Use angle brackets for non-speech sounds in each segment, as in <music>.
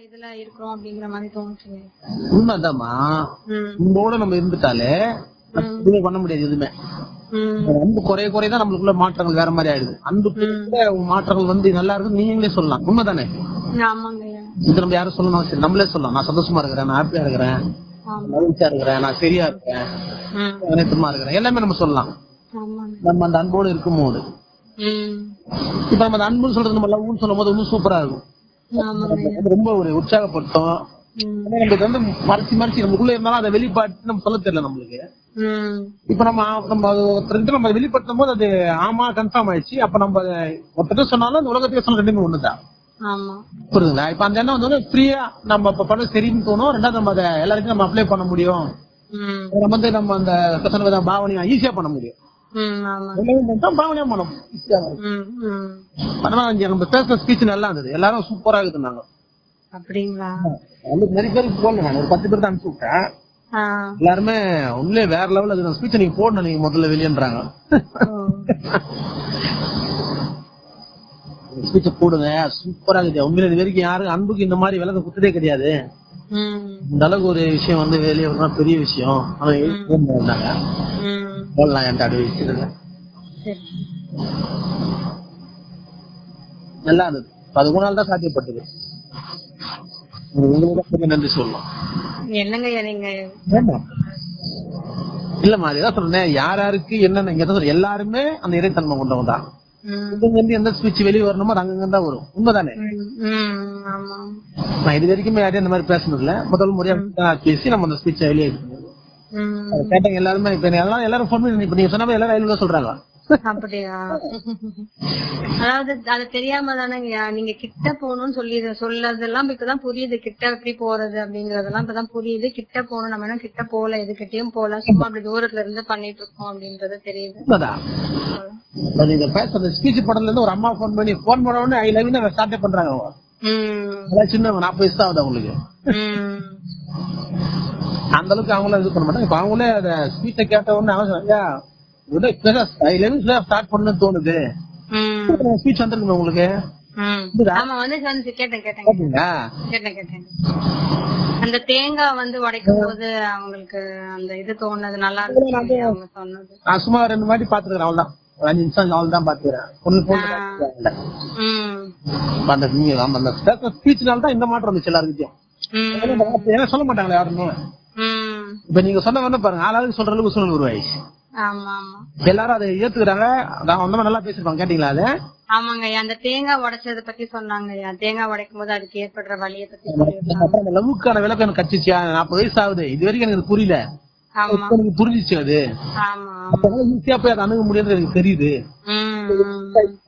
இதுல இருக்கிறோம் அப்படிங்கிற மாதிரி தோணுச்சுங்க. உண்மைதாம்மா. ம். அன்போட நம்ம இருந்துட்டாலே எதுவுமே பண்ண முடியாது எதுவுமே. அன்பு குறைய குறைய தான் நம்மளுக்குள்ள மாற்றங்கள் வேற மாதிரி ஆயிடுது. அன்பு கூட மாற்றங்கள் வந்து நல்லா இருக்கு நீங்களே சொல்லலாம். உண்மைதானே? இது நம்ம யாரும் சொல்லணும் அவசியம் இல்ல. நம்மளே சொல்லலாம். நான் சந்தோஷமா இருக்கிறேன் நான் ஹாப்பியா இருக்கிறேன் மகிழ்ச்சியா இருக்கிறேன் நான் சரியா இருக்கேன் ம். அனைத்துமா இருக்கிறேன். எல்லாமே நம்ம சொல்லலாம். நம்ம அந்த அன்போடு இருக்கும்போது. ம். இப்ப நம்ம அந்த அன்புன்னு சொல்றது நம்ம லவ்னு சொல்லும் போது இன்னும் சூப்பரா இருக்கும். ரொம்ப ஒரு உற்சாகப்படுத்தும். நம்மளுக்கு வந்து மறைச்சு மறைச்சு நமக்குள்ள இருந்தாலும் அதை வெளிப்பாட்டு நம்ம சொல்ல தெரியல நம்மளுக்கு. இப்ப நம்ம நம்ம ஒருத்தர்கிட்ட நம்ம வெளிப்படுத்தும் போது அது ஆமா கன்ஃபார்ம் ஆயிடுச்சு. அப்ப நம்ம ஒருத்தர் சொன்னாலும் அந்த உலகத்துக்கு சொன்ன ரெண்டுமே ஒண்ணுதான். புரியுதுங்களா? இப்ப அந்த எண்ணம் வந்து ஃப்ரீயா நம்ம இப்ப பண்ண சரின்னு தோணும். ரெண்டாவது நம்ம அதை எல்லாருக்கும் நம்ம அப்ளை பண்ண முடியும். நம்ம வந்து நம்ம அந்த சொன்ன பாவனையா ஈஸியா பண்ண முடியும். பாவனையா பண்ண முடியும் ஈஸியா ம் ம். பரவாயில்ல நம்ம பேசுற ஸ்பீச் நல்லா இருந்தது. எல்லாரும் சூப்பரா இருக்குதுன்னாங்க. அப்படிங்களா? நிறைய பேருக்கு போடல நான். ஒரு பத்து பேருக்கு அனுப்பிச்சு விட்டேன். எல்லாருமே உண்மையிலே வேற லெவல் அது ஸ்பீச் நீங்க போடணும் நீங்க முதல்ல வெளியன்றாங்க. ஓ. ஸ்பீச்ச போடுங்க. சூப்பரா இருக்குது. உண்மையில இது வரைக்கும் யாரும் அன்புக்கு இந்த மாதிரி விலக குத்ததே கிடையாது. இந்த அளவுக்கு ஒரு விஷயம் வந்து வெளியே பெரிய விஷயம். வந்தாங்க ம். போடலாம் வச்சிருங்க சரி. நல்லா இருந்தது. பதிமூணு நாள் தான் சாத்தியப்பட்டது. உங்களுக்கு நன்றி சொல்லலாம் என்னங்க நீங்க? இல்லம்மா அதுதான் சொல்றேன் யார் யாருக்கு என்னென்ன சொல்றேன். எல்லாருமே அந்த இறைத்தன்மை கொண்டவங்க தான். இருந்து எந்த ஸ்பீச் வெளியே வரணுமோ அங்கங்க தான் வரும். உண்மைதானே? நான் இது வரைக்குமே யாரையும் இந்த மாதிரி பேசுனது இல்ல முதல் முறையா பேசி நம்ம அந்த ஸ்பீச்சை வெளியே கேட்டவங்க எல்லாருமே இப்ப எல்லாரும் எல்லாரும் ஃபோன் பண்ணி இப்ப நீங்க சொன்ன எல்லாரும் ரயில்வே சொல்றாங்க. அப்படியா? அதாவது அது தெரியாம தானேங்கய்யா நீங்க கிட்ட போகணும்னு சொல்லி சொல்லதெல்லாம் இப்பதான் புரியுது. கிட்ட எப்படி போறது அப்படிங்கறதெல்லாம் இப்பதான் புரியுது. கிட்ட போகணும் நம்ம என்ன கிட்ட போகல எதுக்கிட்டயும் போகல சும்மா அப்படி தூரத்துல இருந்து பண்ணிட்டு இருக்கோம் அப்படின்றது தெரியுது. உண்மைதான் இப்ப நீங்க பேசுற ஸ்பீச் படத்துல இருந்து ஒரு அம்மா ஃபோன் பண்ணி ஃபோன் பண்ண உடனே ஐ லவ் ஸ்டார்ட் பண்றாங்க சின்ன நாற்பது வயசு தான் ஆகுது அவங்களுக்கு. அந்த அளவுக்கு அவங்களும் இது பண்ண மாட்டாங்க. இப்ப அவங்களே அந்த ஸ்பீச்சை கேட்ட உடனே அவங்க ஐயா ஸ்டார்ட் பண்ணு தோணுது. ஸ்பீச் வந்திருக்குங்க உங்களுக்கு? அந்த தேங்காய் வந்து உடைக்கும் போது அவங்களுக்கு அந்த இது தோணுது நல்லா சும்மா ரெண்டு வாட்டி பாத்துக்கிறேன் அவ்வளவுதான். அஞ்சு நிமிஷம் அவள் தான் பாத்துக்கிறேன். அந்த ஸ்பீச்னால தான் இந்த மாற்றம் வந்துச்சு எல்லாருக்கிட்டையும் சொல்ல மாட்டாங்களே யாருமே. உம் இப்ப நீங்க சொன்ன வந்து பாருங்க ஆளாளுக்கு சொல்ற அளவுக்கு சூழ்நிலை உருவாயிடுச்சு. எல்லாரும் அதை ஏத்துக்கிறாங்க. நான் வந்தவங்க நல்லா பேசிருப்பாங்க கேட்டீங்களா அது? ஆமாங்க அந்த தேங்காய் உடைச்சத பத்தி சொன்னாங்க தேங்காய் உடைக்கும் போது அதுக்கு ஏற்படுற வலியை பத்தி லவ்வுக்கான விளக்கம் எனக்கு கச்சிச்சியா நாற்பது வயசு ஆகுது. இது வரைக்கும் எனக்கு புரியல. எனக்கு புரிஞ்சிச்சு அது. ஆமா ஆமா. ஈஸியா போய் அதை அணுக முடியுது எனக்கு தெரியுது.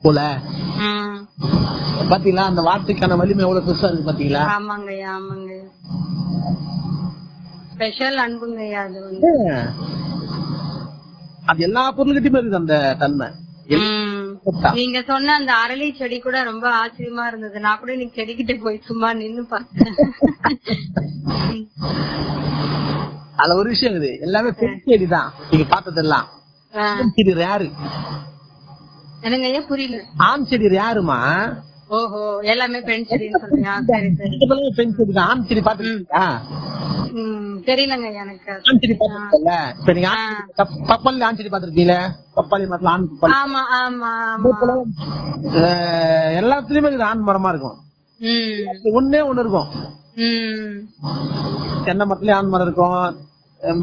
போல. பாத்தீங்களா? அந்த வார்த்தைக்கான வலிமை எவ்வளவு பெருசா இருக்கு பாத்தீங்களா? ஆமாங்க ஆமாங்க. ஸ்பெஷல் அன்புங்க ஐயா அது வந்து. அது எல்லா பொருள்கிட்டயுமே இருக்குது அந்த தன்மை. நீங்க சொன்ன அந்த அரளி செடி கூட ரொம்ப ஆச்சரியமா இருந்தது. நான் கூட இன்னைக்கு செடிக்கிட்ட போய் சும்மா நின்னு பார்த்தேன். அதுல ஒரு விஷயம் இருக்குது. எல்லாமே பெண் செடி தான் நீங்க பார்த்ததெல்லாம். செடி ரேரு. என்னங்க ஐயா புரியல. ஆண் செடி ரேருமா? ஓஹோ எல்லாமே <laughs> பெண் செடின்னு சொல்றீங்க ஆ, சரி. சரி பெண் செடி தான் ஆண் செடி பாத்துருக்கீங்களா தெரியலங்க எனக்கு. ஆண் செடி பாத்துருக்கீங்கல்ல இப்ப நீங்க பப்பாளி ஆண் செடி பாத்துருக்கீங்களா பப்பாளி மரத்துல ஆண் பப்பாளி. ஆமா ஆமா ஆமா. எல்லாத்துலயுமே இது ஆண் மரமா இருக்கும். உம் ஒண்ணே இருக்கும். தென்னை மரத்துலயும் ஆண் மரம் இருக்கும்.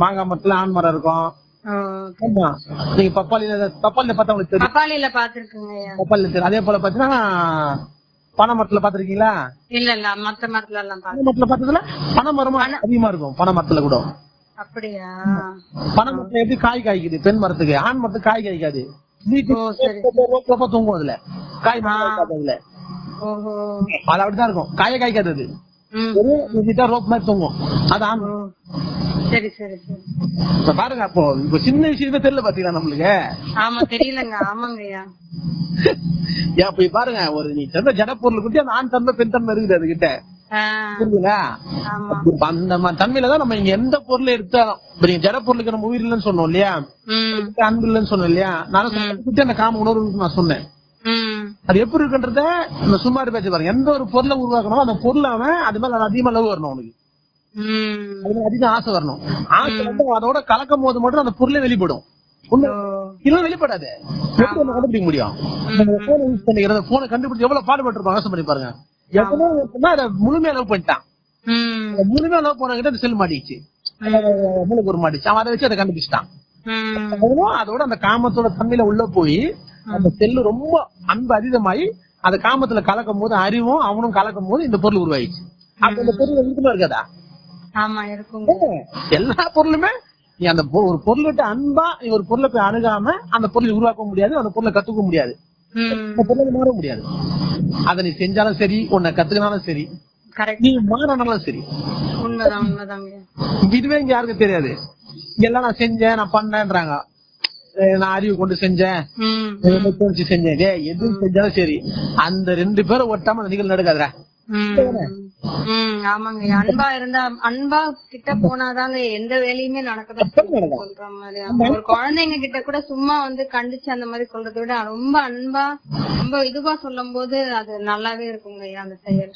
மாங்காய் மரத்துல ஆண் மரம் இருக்கும். ஆமா. நீங்க பப்பாளியில பப்பாளியில பார்த்தா உங்களுக்கு தெரியும். பப்பாளியில பாத்துருக்குங்க ஐயா. பப்பாளியில தெரியும். அதே போல பாத்தீங்கன்னா பனை மரத்துல பாத்திருக்கீங்களா இல்ல இல்ல மத்த மரத்துல எல்லாம் பனை மரத்துல பார்த்ததுல பனை மரமா அதிகமா இருக்கும் பனை மரத்துல கூட. அப்படியா? பனை மரத்துல எப்படி காய் காய்க்குது பெண் மரத்துக்கு? ஆண் மரத்துக்கு காய் காய்க்காது. தூங்கும் அதுல. காய் அதுல அது அப்படிதான் இருக்கும். காய காய்க்காது அது. ரோப் மாதிரி தூங்கும். அது ஆண் ஓ. சரி சரி சரி. இப்ப பாருங்க அப்போ இப்ப சின்ன விஷயமே தெரியல பாத்தீங்களா நம்மளுக்கு? ஆமா தெரியலங்க. ஆமாங்க ஐயா ஏன் போய் பாருங்க ஒரு நீ சொன்ன ஜட பொருள் குட்டி அந்த ஆண் தன்மை பெண் தன்மை இருக்குது அதுகிட்ட. ஆ, புரியுதுங்களா? அந்த தன்மையில தான் நம்ம இங்க எந்த பொருளை எடுத்தாலும் இப்ப நீங்க ஜட பொருளுக்கு நம்ம உயிர் இல்லைன்னு சொன்னோம் இல்லையா? அன்பு இல்லைன்னு சொன்னோம் இல்லையா? நானும் அந்த காம உணர்வு நான் சொன்னேன். அது எப்படி இருக்குன்றத இந்த சும்மாரி பேச்சு பாருங்க. எந்த ஒரு பொருளை உருவாக்கணும் அந்த பொருள் அவன் அது மேல அதிகமா லவ் வரணும் அவனுக்கு. ம். அது மேல அதிகம் ஆசை வரணும். ஆசை வந்து அதோட கலக்கும் போது மட்டும் அந்த பொருளே வெளிப்படும். இல்ல வெளிப்படாது. கண்டுபிடிக்க முடியும்? போன் யூஸ் பண்ணிக்கிறது போனை கண்டுபிடிச்சு எவ்வளவு பாடுபட்டு யோசனை பண்ணி பாருங்க. எவ்வளவு அதை முழுமையா லவ் பண்ணிட்டான். முழுமையா லவ் போனவங்கிட்ட அந்த செல் மாட்டிச்சு மூளைக்கு ஒரு மாட்டிச்சு. அவன் அதை வச்சு அதை கண்டுபிடிச்சிட்டான். அதோட அந்த காமத்தோட தன்மையில உள்ள போய் அந்த செல்லு ரொம்ப அன்பு அதிகமாயி அந்த காமத்துல கலக்கும் போது அறிவும் அவனும் கலக்கும் போது இந்த பொருள் உருவாயிடுச்சு. அப்ப இந்த பொருள் இருக்குமா இருக்காதா ஆமா எல்லா பொருளுமே நீ அந்த ஒரு பொருள்கிட்ட அன்பா நீ ஒரு பொருளை போய் அணுகாம அந்த பொருளை உருவாக்க முடியாது அந்த பொருளை கத்துக்க முடியாது. பொருளை மாற முடியாது. அதை நீ செஞ்சாலும் சரி உன்னை கத்துக்கினாலும் சரி கரெக்ட் நீ மாறினாலும் சரி. இதுவே இங்க யாருக்கும் தெரியாது? எல்லாம் நான் செஞ்சேன் நான் பண்ணேன்றாங்க. நான் அறிவு கொண்டு செஞ்சேன். செஞ்சேன். எது செஞ்சாலும் சரி. அந்த ரெண்டு பேரும் ஒட்டாம அந்த நிகழ்வு நடக்காதுடா. ம். ம், ஆமாங்க. அன்பா இருந்தா அன்பா கிட்ட போனாதாங்க எந்த வேலையுமே நடக்குது. சொல்ற மாதிரி. ஒரு குழந்தைங்க கிட்ட கூட சும்மா வந்து கண்டிச்சு அந்த மாதிரி சொல்றதை விட ரொம்ப அன்பா ரொம்ப இதுவா சொல்லும் போது அது நல்லாவே இருக்குங்க அந்த செயல்.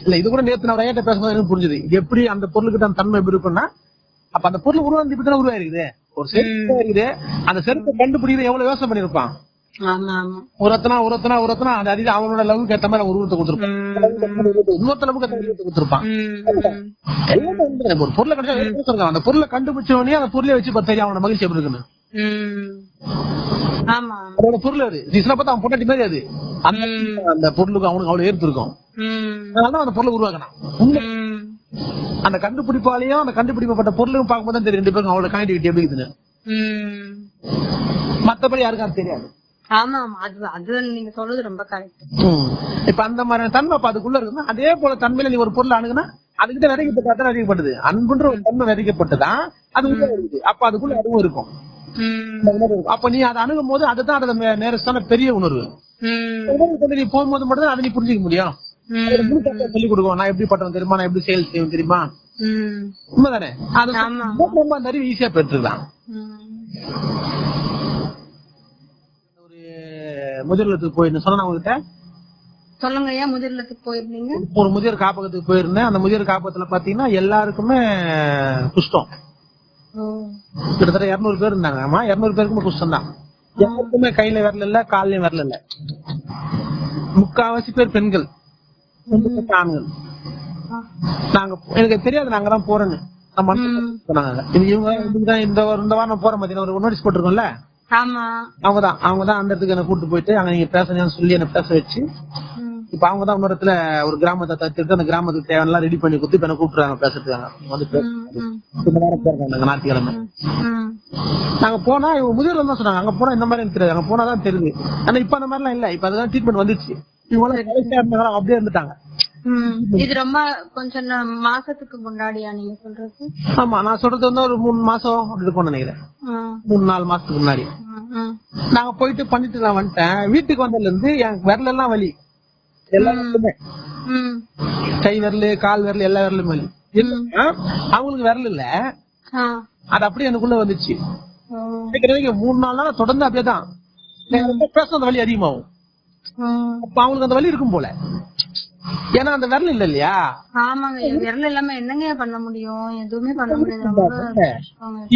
இல்ல இது கூட நேத்து நான் ஐயாட்ட பேசும்போது எனக்கு புரிஞ்சுது. எப்படி அந்த பொருளுக்கு அந்த தன்மை எப்படி இருக்கும்னா அப்ப அந்த பொருள் உருவாந்து இப்படி தானே உருவாயிருக்குது. ஒரு செருப்பு இருக்குது அந்த செருப்பை கண்டுபிடிக்கிறது எவ்வளவு யோசனை பண்ணிருப்பான் உரத்தனா உரத்தனா உரத்தனா அந்த அதிக அவனோட லவ்வுக்கு ஏத்த மாதிரி உருவத்தை கொடுத்துருப்பான். இன்னொருத்த லவ்வுக்கு ஏத்த உருவத்தை கொடுத்துருப்பான். ஒரு பொருளை சொல்றான் அந்த பொருளை கண்டுபிடிச்சவனே அந்த பொருளை வச்சு பார்த்தா அவனோட மகிழ்ச்சி எப்படி இருக்குன்னு. அதோட பொருள் அது. ரீசனா பார்த்தா அவன் பொண்டாட்டி மாதிரி அது. அந்த அந்த பொருளுக்கு அவனுக்கு அவ்வளவு ஏற்பு இருக்கும். அதனால அந்த பொருளை உருவாக்கினான். உண்மை. ம். அந்த கண்டுபிடிப்பாலையும் அந்த கண்டுபிடிக்கப்பட்ட பொருளும் பார்க்கும்போது தான் தெரியும் ரெண்டு பேரும் அவளோட கனெக்டிவிட்டி எப்படி இருக்குதுன்னு. மத்தபடி யாருக்கும் அது தெரியாது. ஆமா ஆமா அது அது நீங்க சொல்றது ரொம்ப கரெக்ட். இப்ப அந்த மாதிரியான தன்மை அதுக்குள்ள இருக்குன்னா அதே போல தன்மையில நீ ஒரு பொருள் அணுகுனா அதுக்கிட்ட விதைக்கப்பட்டு தான் விதைக்கப்பட்டது அன்புன்ற ஒரு தன்மை விதைக்கப்பட்டுதான் அது உள்ள அப்ப அதுக்குள்ள அதுவும் இருக்கும். அப்ப நீ அதை அணுகும் போது அதுதான் அதோட நேரஸ்டான பெரிய உணர்வு. நீ போகும்போது மட்டும் தான் அதை நீ புரிஞ்சுக்க முடியும். சொல்லிக் கொடுக்கும். நான் எப்படி பட்டவன் தெரியுமா? நான் எப்படி செயல் செய்வேன் தெரியுமா. உண்மைதானே? அது. ரொம்ப அந்த அறிவு ஈஸியா பெற்றுக்கலாம் முதிர்லத்துக்கு போயிருந்தேன். சொன்னா உங்ககிட்ட? சொல்லுங்க ஐயா முதிர்லத்துக்கு போயிருந்தீங்க? ஒரு முதியோர் காப்பகத்துக்கு போயிருந்தேன். அந்த முதியோர் காப்பகத்துல பாத்தீங்கன்னா எல்லாருக்குமே குஷ்டம். கிட்டத்தட்ட இருநூறு பேர் இருந்தாங்க. ஆமா இருநூறு பேருக்குமே குஷ்டம் தான் யாருக்குமே கையில விரல இல்ல கால்லயும் விரல இல்ல. முக்காவாசி பேர் பெண்கள். ஆண்கள். நாங்க எனக்கு தெரியாது நாங்க தான் போறேன்னு நம்ம இவங்க இந்த வாரம் போற மாதிரி ஒரு நோட்டீஸ் போட்டிருக்கோம்ல? அவங்க தான் அவங்க தான் அந்த இடத்துக்கு என்ன கூட்டு போயிட்டு அங்க நீங்க பேசணும்னு சொல்லி என்ன பேச வச்சு. இப்ப அவங்க தான் இன்னொரு இடத்துல ஒரு கிராமத்தை தத்துட்டு அந்த கிராமத்துக்கு தேவையெல்லாம் ரெடி பண்ணி கொடுத்து இப்ப என்ன கூப்பிட்டுறாங்க பேசுறதுக்காக நீங்க வந்து பேச ம். ம். இந்த வாரம் போறாங்க நாங்க ஞாயிற்றுக்கிழமை. நாங்க போனா இவங்க முதியோர் தான் சொன்னாங்க அங்க போனா இந்த மாதிரி தெரியாது அங்க போனா தான் தெரியுது ஆனா இப்ப அந்த மாதிரிலாம் இல்ல இப்ப அதெல்லாம் ட்ரீட்மெண்ட் வந்துச்சு இவங்க எல்லாம் கடைசியா இருந்தாங்க அப்படியே இருந்துட்டாங்க. இது ரொம்ப கொஞ்சம் மாசத்துக்கு முன்னாடியா நீங்க சொல்றது? ஆமா நான் சொல்றது வந்து ஒரு மூணு மாசம் இருக்கும்னு நினைக்கிறேன். மூணு நாலு மாசத்துக்கு முன்னாடி. நாங்க போயிட்டு பண்ணிட்டு நான் வந்துட்டேன். வீட்டுக்கு வந்ததுல இருந்து எனக்கு விரல எல்லாம் வலி. எல்லா விரலுமே ம். கை விரல் கால் விரல் எல்லா விரலும் வலி. அவங்களுக்கு விரல் இல்ல. அது அப்படியே எனக்குள்ள வந்துச்சு. மூணு நாலு நாள் தொடர்ந்து அப்படியே தான். பேச அந்த வலி அதிகமாகும். அப்ப அவங்களுக்கு அந்த வலி இருக்கும் போல. ஏன்னா அந்த விரல் இல்ல இல்லையா ஆமாங்க விரல் இல்லாம என்னங்க பண்ண முடியும் எதுவுமே பண்ண முடியாது.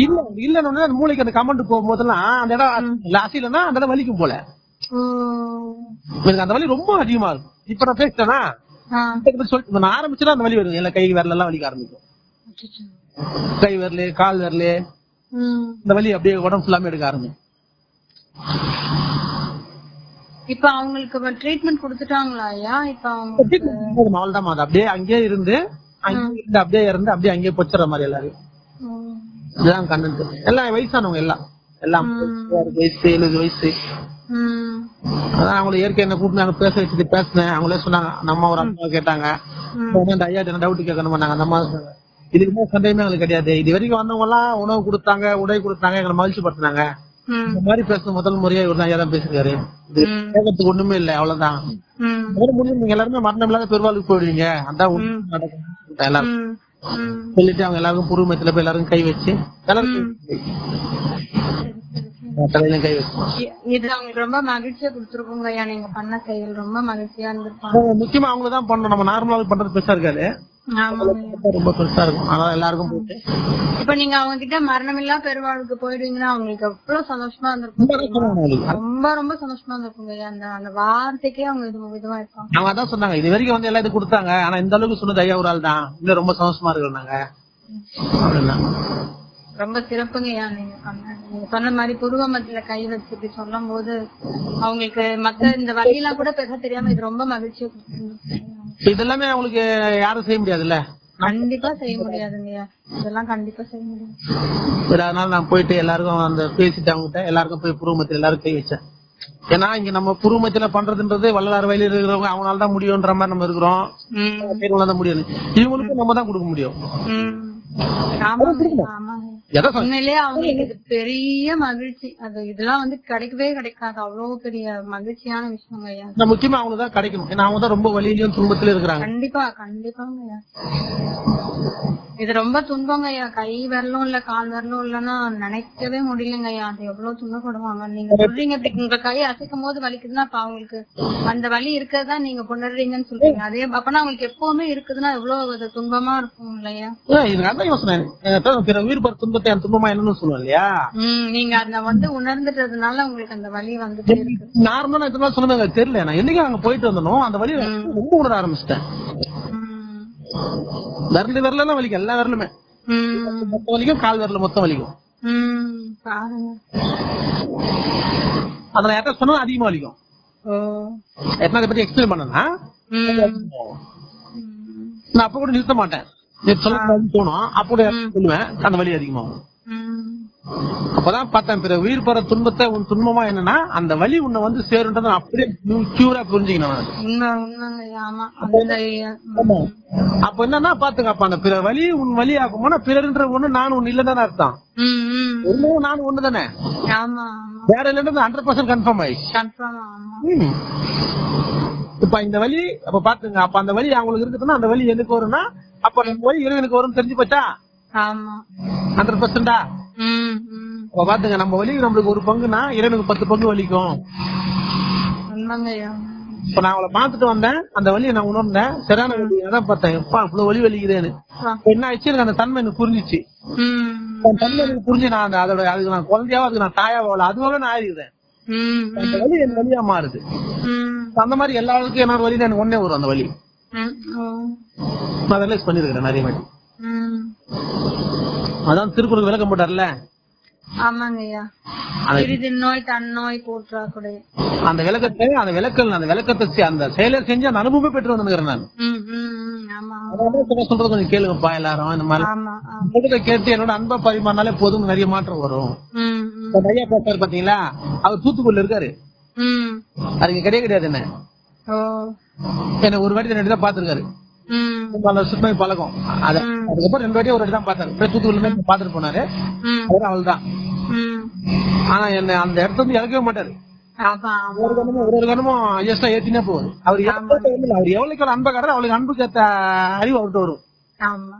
இல்ல இல்லன்னு அந்த மூளைக்கு அந்த கமெண்ட் போகும்போதெல்லாம் அந்த இடம் இல்லைன்னா அந்த இடம் வலிக்கும் போல. எனக்கு அந்த வலி ரொம்ப அதிகமா இருக்கும் இப்ப நான் பேசிட்டேன்னா ஆ. சொல்லிட்டு நான் ஆரம்பிச்சுன்னா அந்த வலி வரும் எல்லா கை விரல் எல்லாம் வலிக்க ஆரம்பிக்கும். கை விரல் கால் விரல். இந்த வலி அப்படியே உடம்பு ஃபுல்லாமே எடுக்க ஆரம்பிக்கும் இப்ப அவங்களுக்கு ட்ரீட்மெண்ட் கொடுத்துட்டாங்களா ஐயா? இப்ப அவங்க அவ்வளவுதான் அது அப்படியே அங்கேயே இருந்து அங்கேயே இருந்து அப்படியே இருந்து அப்படியே அங்கேயே பொச்சிடுற மாதிரி எல்லாரும். இதுதான் கண்டென்ட் எல்லாம் வயசானவங்க எல்லாம். எல்லாம் வயசு எழுபது வயசு. அதான் அவங்கள இயற்கை என்ன கூப்பிட்டு பேச வச்சுட்டு பேசினேன். அவங்களே சொன்னாங்க நம்ம ஒரு அம்மா கேட்டாங்க. அந்த ஐயா என்ன டவுட் கேட்கணுமா நாங்க அந்த அம்மா. இதுக்கு மேல சந்தேகமே எங்களுக்கு கிடையாது. இது வரைக்கும் வந்தவங்க எல்லாம் உணவு கொடுத்தாங்க உடை கொடுத்தாங்க எங்களை மகிழ்ச்சி படுத்தினாங்க. இந்த மாதிரி பேசுன முதல் முறையா இவர் தான் தான் பேசுறாரு இது. கேட்கறதுக்கு ஒண்ணுமே இல்லை அவ்வளவுதான். ம். முதல்ல முடிஞ்சு நீங்க எல்லாருமே மரணம் இல்லாத பெருவாளுக்கு போயிடுவீங்க. அதான் நடக்கும். எல்லாரும். சொல்லிட்டு அவங்க எல்லாருக்கும் பொறுமையத்துல போய் எல்லாரும் கை வச்சு எல்லாரும் இது அவங்களுக்கு ரொம்ப மகிழ்ச்சியை கொடுத்துருக்குங்க ஐயா நீங்க பண்ண செயல் ரொம்ப மகிழ்ச்சியா இருந்திருப்பாங்க முக்கியமா அவங்க தான் பண்ணணும். நம்ம நார்மலா பண்றது பெருசா இருக்காது. ரொம்ப பெருசா இருக்கும். அதனால எல்லாருக்கும் போயிட்டு இப்ப நீங்க அவங்க கிட்ட மரணமில்லா பெருவாழ்வுக்கு போயிடுவீங்கன்னா அவங்களுக்கு எவ்வளவு சந்தோஷமா இருந்திருக்கும் ரொம்ப. ரொம்ப சந்தோஷமா இருந்திருக்குங்க ஐயா அந்த அந்த வார்த்தைக்கே அவங்க இது இதுவா இருப்பாங்க. அவங்க அதான் சொன்னாங்க. இது வரைக்கும் வந்து எல்லாம் இது கொடுத்தாங்க. ஆனா இந்த அளவுக்கு சொன்னது ஐயா ஒரு ஆள் தான் இன்னும் ரொம்ப சந்தோஷமா இருக்கிறோம் நாங்க. அப்படின்னா ரொம்ப சிறப்புங்க ஐயா நீங்க பண்ண நீங்க சொன்ன மாதிரி புருவ மத்தியில கை வச்சு இப்படி சொல்லும் போது அவங்களுக்கு மத்த இந்த வழியெல்லாம் கூட பெருசா தெரியாம இது ரொம்ப மகிழ்ச்சியை இதெல்லாமே அவங்களுக்கு யாரும் செய்ய முடியாதுல்ல? கண்டிப்பா செய்ய முடியாதுங்க ஐயா இதெல்லாம் கண்டிப்பா செய்ய முடியாது. அதனால நான் போயிட்டு எல்லாருக்கும் அந்த பேசிட்டு அவங்ககிட்ட எல்லாருக்கும் போய் புருவமத்தில் எல்லாரும் கை வச்சேன். ஏன்னா இங்க நம்ம புருவமத்தில பண்றதுன்றது வள்ளலார் வயலில் இருக்கிறவங்க அவங்களால தான் முடியும்ன்ற மாதிரி நம்ம இருக்கிறோம். ம், பேருங்களால தான் முடியாது. இவங்களுக்கும் நம்ம தான் கொடுக்க முடியும். உண்மையிலேயே அவங்களுக்கு இது பெரிய மகிழ்ச்சி. அது இதெல்லாம் வந்து கிடைக்கவே கிடைக்காது. அவ்வளவு பெரிய மகிழ்ச்சியான விஷயங்க ஐயா. இந்த முக்கியமா அவங்களுக்கு தான் கிடைக்கணும். ஏன்னா அவங்க தான் ரொம்ப வலியிலயும் துன்பத்திலும் இருக்கிறாங்க. கண்டிப்பா கண்டிப்பாங்க ஐயா. இது ரொம்ப துன்பங்க ஐயா. கை விரலும் இல்ல கால் விரலும் இல்லன்னா நினைக்கவே முடியலங்க ஐயா. அது எவ்வளவு துன்பப்படுவாங்க. நீங்க சொல்றீங்க இப்படி உங்க கை அசைக்கும் போது வலிக்குதுன்னா அப்ப அவங்களுக்கு அந்த வலி இருக்கிறதா நீங்க கொண்டாடுறீங்கன்னு சொல்றீங்க. அதே அப்பனா அவங்களுக்கு எப்பவுமே இருக்குதுன்னா எவ்வளவு துன்பமா இருக்கும் இல்லையா? இதுக்கு யோசனை. பிற உயிர் துன்பத்தை அந்த துன்பமா என்னன்னு சொல்லுவோம் இல்லையா? நீங்க அத வந்து உணர்ந்துட்டதுனால உங்களுக்கு அந்த வந்துட்டே இருக்கு. நார்மலா இத்தனை நாள் சொன்னது தெரியல. நான் என்னைக்கு அங்க போயிட்டு வந்தனோ அந்த வலி ரொம்ப உணர ஆரம்பிச்சிட்டேன். உம் விரல் விரலாம் வலிக்கும் எல்லா விரலுமே. மொத்தம் வலிக்கும் கால் விரல மொத்தம் வலிக்கும். பாருங்க. அதுல யார்ட்ட சொன்னா அதிகமா வலிக்கும். அதை பத்தி எக்ஸ்பிளைன் பண்ணனா? நான் அப்ப கூட நிறுத்த மாட்டேன். நீ சொல்ல தோணும் அப்ப கூட சொல்லுவேன் அந்த வலி அதிகமாகும். அப்பதான் பார்த்தேன் பிற உயிர் பெற துன்பத்தை உன் துன்பமா என்னன்னா அந்த வலி உன்னை வந்து சேருன்றதை நான் அப்படியே கியூரா புரிஞ்சுக்கணும் நான். அப்ப என்னன்னா பாத்துங்க அப்ப அந்த பிற வலி உன் வலி பிறர்ன்ற ஒண்ணு நான் ஒண்ணு இல்லதானே அர்த்தம். ஒண்ணு தானே. ஆமா ஆமா. வேற இல்லைன்றது ஹண்ட்ரட் பர்சன்ட் கன்ஃபார்ம் ஆயிடுச்சு. இப்ப இந்த வலி அப்ப பாத்துங்க அப்ப அந்த வலி அவங்களுக்கு இருக்குதுன்னா அந்த வலி எனக்கு வரும்னா அப்ப அந்த வலி இறைவனுக்கு வரும்னு தெரிஞ்சு போச்சா? ஆமா. ஹண்ட்ரட் பர்சன்டா அப்ப பாத்துங்க நம்ம வலி நம்மளுக்கு ஒரு பங்குனா இறைவனுக்கு பத்து பங்கு வலிக்கும். இப்ப நான் அவளை பாத்துட்டு வந்தேன் அந்த வலியை நான் உணர்ந்தேன். சரியான அதான் பார்த்தேன் எப்பா இவ்வளவு வலி வலிக்குதேன்னு. என்ன ஆயிடுச்சு? எனக்கு அந்த தன்மை எனக்கு புரிஞ்சிச்சு. தன்மை எனக்கு புரிஞ்சு நான் அதோட அதுக்கு நான் குழந்தையாவோ அதுக்கு நான் தாயாவோ அதுவாக நான் ஆயிருக்கிறேன் உம் அந்த வலி என் வலியா மாறுது. அந்த மாதிரி எல்லா ஆளுக்கும் என்ன வலி எனக்கு ஒன்னே வரும் அந்த ஓ நான் ரியலைஸ் பண்ணிருக்கிறேன் நிறைய வாட்டி. உம் அதான் திருக்குறள் விளக்கம் போட்டார்ல? ஆமாங்க ஐயா அது- சிறிது நோய் தன்னோய் அந்த விளக்கத்தை அந்த விளக்கல் அந்த விளக்கத்தை அந்த செயலை செஞ்சு அந்த அனுபவமே பெற்று வந்துக்கிறேன் நான். சொல்றது கொஞ்சம் கேளுங்கப்பா எல்லாரும் இந்த மாதிரி. கேட்டு என்னோட அன்பா பரிமாறினாலே போதும் நிறைய மாற்றம் வரும். ஐயா பேசுறாரு பாத்தீங்களா? அவர் தூத்துக்குடியில இருக்காரு. உம் அது இங்க கிடையாது கிடையாது என்ன? என்ன ஒரு வாட்டி ரெண்டு தான் பாத்துருக்காரு பல வருஷத்துக்கு பழக்கம். அது அதுக்கப்புறம் ரெண்டு வாட்டி ஒரு வாட்டி தான் தூத்துக்குடியில இருந்து பாத்துட்டு போனாரு. அவரு அவள் தான் ஆனா என்ன அந்த இடத்துல இருந்து இறக்கவே மாட்டாரு. ஒரு கணமும் ஒரு ஒரு கணமும் ஐஎஸ்டா ஏத்தினே போகுது அவர். அவர் எவ்வளவுக்கு ஒரு அன்பை அவளுக்கு அன்புக்கு ஏத்த அறிவு அவர்கிட்ட வரும்.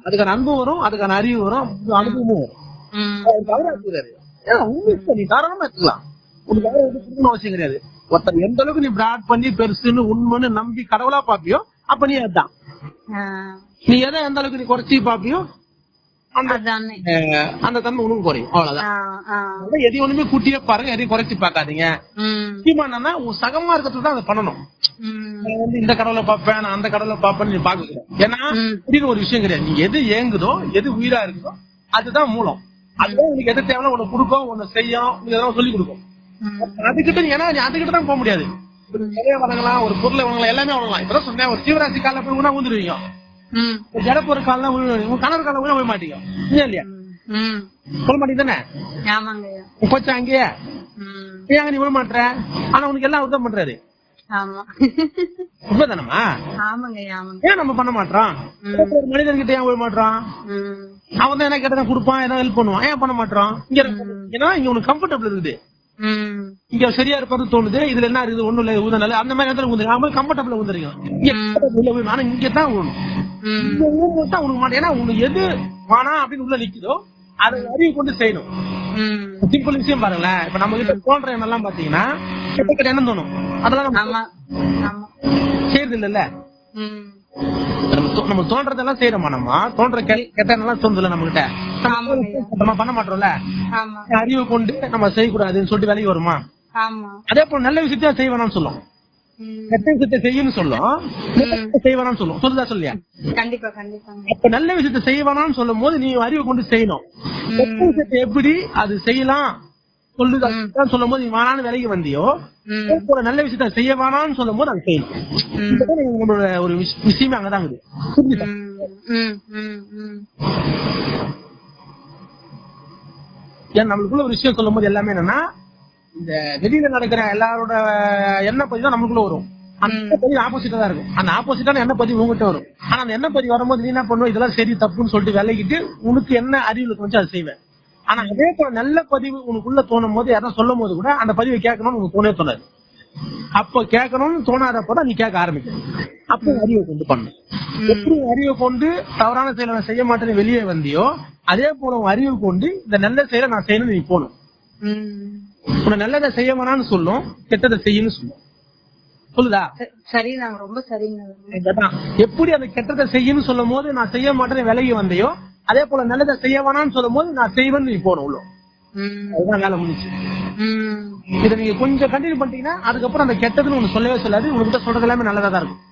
அதுக்கான அன்பு வரும் அதுக்கான அறிவு வரும் அனுபவமும் வரும். அவர் தவறா இருக்கிறாரு ஏன் உங்க இஷ்டம், நீ தாராளமா எடுத்துக்கலாம் எதுவும் கொடுக்கணும்னு அவசியம் கிடையாது. ஒருத்தர் எந்த அளவுக்கு நீ பிராட் பண்ணி பெருசுன்னு உண்மைன்னு நம்பி கடவுளா பாப்பியோ அப்ப நீ அதுதான் ஆஹ் நீ எதை எந்த அளவுக்கு நீ குறைச்சி பாப்பியோ அந்த அதானே. தன்மை உனக்கு குறையும் அவ்வளவுதான். அதான் எதையும் ஒண்ணுமே கூட்டியே பாருங்க எதையும் குறைச்சி பார்க்காதீங்க. உம் முக்கியமா என்னன்னா உன் சகமா இருக்கிறது தான் அதை பண்ணணும். வந்து இந்த கடவுளை பார்ப்பேன் நான் அந்த கடவுளை பார்ப்பேன்னு நீ கூடாது ஏன்னா. அப்படின்னு ஒரு விஷயம் கிடையாது. நீ எது ஏங்குதோ எது உயிரா இருக்குதோ அதுதான் மூலம். அதுதான் உனக்கு எது தேவையோ உனக்கு கொடுக்கும் உன்னை செய்யும் எதனா சொல்லி கொடுக்கும். அதுகிட்ட ஏன்னா அதுகிட்ட தான் போக முடியாது. ஒரு நிறைய வணங்கலாம் ஒரு பொருளை வணங்கலாம் எல்லாமே வணங்கலாம். இப்பதான் சொன்னேன் ஒரு ஜீவராசி காலில் போய் ஊனா ஊந்துருவீங்க ஒரு விழுவீங்க உங்க கணவர் காலில் ஊனா போய் மாட்டீங்க இல்லையா? சொல்ல மாட்டீங்க தானே போச்சா அங்கேயே? ஏன் நீ விட மாட்டேற ஆனா உனக்கு எல்லாம் அவர் தான் பண்றாரு உண்மைதானமா ஏன் நம்ம பண்ண மாட்டோம் ஒரு மனிதன்கிட்ட ஏன் விட மாட்டோம் அவன் தான் என்ன கேட்டதான் கொடுப்பான் ஏதாவது ஹெல்ப் பண்ணுவான். ஏன் பண்ண மாட்டோம் இங்க இருக்கு. ஏன்னா இங்க உனக்கு கம்ஃபர்டபுள் இருக்குது. இங்க சரியா இருப்பது தோணுது. இதுல என்ன இருக்குது? ஒண்ணும் இல்ல. ஊதனால அந்த மாதிரி இடத்துல ஊந்துருங்க அவங்க கம்ஃபர்டபுள் ஊந்துருங்க. ஆனா இங்க தான் ஊணும் தான் உனக்கு மாட்டேன். ஏன்னா உனக்கு எது வேணாம் அப்படின்னு உள்ள நிக்குதோ அதை அறிவு கொண்டு செய்யணும். சிம்பிள் விஷயம் பாருங்களேன். இப்ப நம்ம கிட்ட தோன்ற எண்ணம் எல்லாம் பாத்தீங்கன்னா எண்ணம் தோணும். அதெல்லாம் செய்யறது இல்லல்ல. ம். நம்ம தோன்றதெல்லாம் செய்யறோமா நம்ம? தோன்ற கெ- கெட்ட எண்ணம் தோணுதுல நம்ம கிட்ட நம்ம பண்ண மாட்டோம்ல? அறிவை கொண்டு நம்ம செய்யக்கூடாதுன்னு சொல்லிட்டு வேலைக்கு வருமா? அதே போல நல்ல விஷயத்தையும் செய்ய வேணாம்னு சொல்லும். கெட்ட விஷயத்தை செய்யணும்னு சொல்லும். விஷயத்தை வேணாம்னு சொல்லும். சொல்லுதா சொல்லியா? கண்டிப்பா கண்டிப்பாங்க. அப்ப நல்ல விஷயத்தை செய்ய வேணாம்னு சொல்லும் போது நீ அறிவை கொண்டு செய்யணும். கெட்ட விஷயத்தை எப்படி அது செய்யலாம்? சொல்லுதா? சொல்லும் போது நீ வேணான்னு விலகி வந்தியோ போல நல்ல விஷயத்த செய்ய வேணாம்னு சொல்லும் போது அது செய்யணும். ம். இதுதான் உங்களோட ஒரு விஷ- விஷயமே அங்கதான். ஏன் நம்மளுக்குள்ள ஒரு விஷயம் சொல்லும் போது எல்லாமே என்னன்னா இந்த வெளியில நடக்கிற எல்லாரோட எண்ணெய் பதிவு தான் நமக்குள்ள வரும். அந்த பதிவு ஆப்போசிட்டா தான் இருக்கும். அந்த ஆப்போசிட்டான எண்ணெய் பதிவு உங்ககிட்ட வரும். ஆனா அந்த எண்ணெய் பதிவு வரும்போது நீ என்ன பண்ணுவ? இதெல்லாம் சரி தப்புன்னு சொல்லிட்டு விலகிட்டு உனக்கு என்ன அறிவுல வந்து அதை செய்வேன் ஆனா அதே போல நல்ல பதிவு உனக்குள்ள தோணும் போது யாரும் சொல்லும் போது கூட அந்த பதிவை கேட்கணும்னு உனக்கு தோணே தோணாது. அப்ப கேட்கணும்னு தோணாதப்பதான் நீ கேட்க ஆரம்பிக்க அப்போ அறிவை கொண்டு பண்ணு எப்படி அறிவை கொண்டு தவறான செயலை நான் செய்ய மாட்டேன்னு வெளியே வந்தியோ அதே போல உன் அறிவை கொண்டு இந்த நல்ல செயலை நான் செய்யணும்னு நீ போகணும். உன்னை நல்லதை செய்ய வேணாம்னு சொல்லும் கெட்டதை செய்யணும்னு சொல்லும். சொல்லுதா? ச- சரிதாங்க ரொம்ப சரிங்க. எப்படி அந்த கெட்டதை செய்யணும்னு சொல்லும் போது நான் செய்ய மாட்டேன்னு விலகி வந்தையோ அதே போல நல்லதை செய்ய வேணாம்னு சொல்லும் போது நான் செய்வேன்னு நீ போகணும் உள்ள. அதுதான் வேலை முடிச்சு ம். இதை நீங்க கொஞ்சம் கண்டினியூ பண்ணிட்டீங்கன்னா அதுக்கப்புறம் அந்த கெட்டதுன்னு உனக்கு சொல்லவே சொல்லாது. உங்ககிட்ட சொல்றது எல்லாமே நல்லதா தான் இருக்கும்.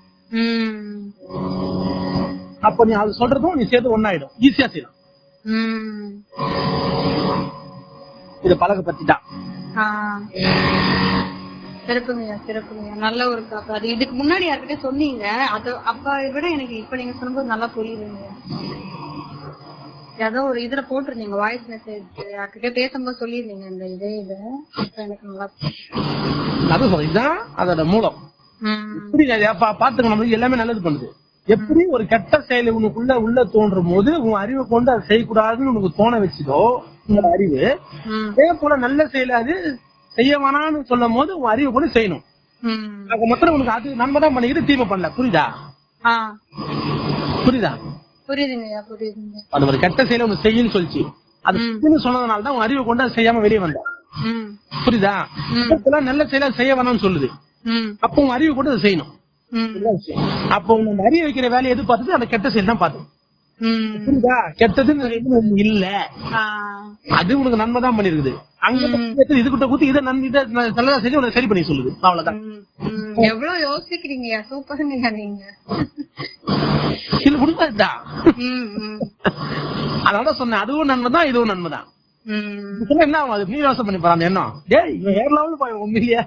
அப்ப நீ அது சொல்றதும் நீ சேர்த்து ஒன்னாயிடும் ஈஸியா செய்யலாம். இதை பழக்கப்படுத்திட்டா ஆ. சிறப்புங்கய்யா சிறப்புங்கய்யா. நல்ல ஒரு காப்பு அது இதுக்கு முன்னாடி யார்கிட்ட சொன்னீங்க. அது அப்ப விட எனக்கு இப்ப நீங்க சொல்லும்போது நல்லா புரியுதுங்க ஏதோ ஒரு இதுல போட்டிருந்தீங்க வாய்ஸ் மெசேஜ் யார்கிட்ட பேசும்போது சொல்லியிருந்தீங்க இந்த இதே இது. எனக்கு நல்லா அது இதுதான் அதோட மூலம். ம். புரியுது அப்ப பாத்துங்க நம்மளுக்கு எல்லாமே நல்லது பண்ணுது. எப்படி ஒரு கெட்ட செயல் உனக்குள்ள உள்ள தோன்றும் போது உன் அறிவை கொண்டு அதை செய்யக்கூடாதுன்னு உனக்கு தோண வச்சுதோ உன்னோட அறிவு. அதே போல நல்ல செயல் அது செய்ய வேணாம்னு சொல்லும் போது உன் அறிவை கொண்டு செய்யணும். ஆக மொத்தம் உனக்கு அது நன்மை தான் பண்ணிக்கிட்டு தீமை பண்ணல. புரியுதா? புரியுதா? புரியுதுங்க அது ஒரு கெட்ட செயலை உனக்கு செய்யுன்னு சொல்லிச்சு அது சொன்னதுனால தான் அறிவை கொண்டு அதை செய்யாம வெளியே வந்த. புரியுதா நல்ல செயலை செய்ய வேணாம்னு சொல்லுது. அப்போ உன் அறிவை கொண்டு அதை செய்யணும். அப்போ உன் அறிய வைக்கிற வேலையை எது பார்த்தது அந்த கெட்ட செயல் தான் பார்த்தது. புரியுதா? கெட்டதுன்னு இல்ல. அது உனக்கு நன்மை தான் பண்ணிருக்குது. அங்க கெட்டது இதுகிட்ட கூத்து இதை இதை நல்லதா செஞ்சு உனக்கு சரி பண்ணி சொல்லுது. அவ்வளவுதான். எவ்வளவு யோசிக்கிறீங்கய்யா? சூப்பருங்கய்யா நீங்க. இல்ல உண்மைதான். அதனால சொன்னேன் அதுவும் நன்மை தான் இதுவும் நன்மை தான். ம். என்ன ஆகும்? அது நீ யோசனை பண்ணி பாரு அந்த எண்ணம். டேய் இவன் வேற லெவல் போய் உண்மையிலேயே.